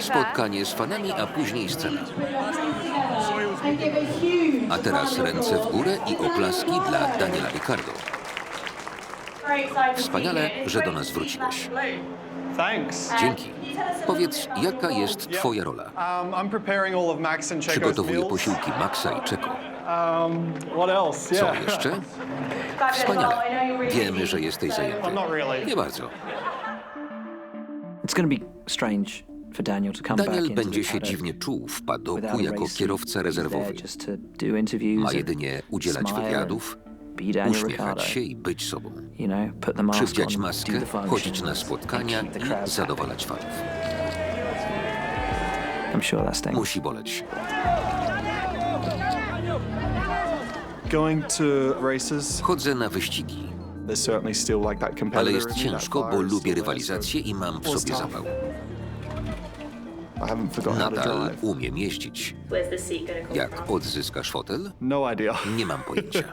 Spotkanie z fanami, a później scena. A teraz ręce w górę i oklaski dla Daniela Ricardo. Wspaniale, że do nas wróciłeś. Dzięki. Powiedz, jaka jest twoja rola? Przygotowuję posiłki Maxa i Czeko. Co jeszcze? Wspaniale. Wiemy, że jesteś zajęty. Nie bardzo. It's to be strange Daniel będzie się dziwnie czuł w padoku jako kierowca rezerwowy. Ma jedynie udzielać wywiadów, uśmiechać się i być sobą. Przywdziać maskę, chodzić na spotkania i zadowalać fanów. Musi boleć. Chodzę na wyścigi, ale jest ciężko, bo lubię rywalizację i mam w sobie zapał. I haven't forgotten how to Nadal drive. umiem jeździć. Where's the seat going to come Jak from? odzyskasz fotel? No idea. Nie mam pojęcia.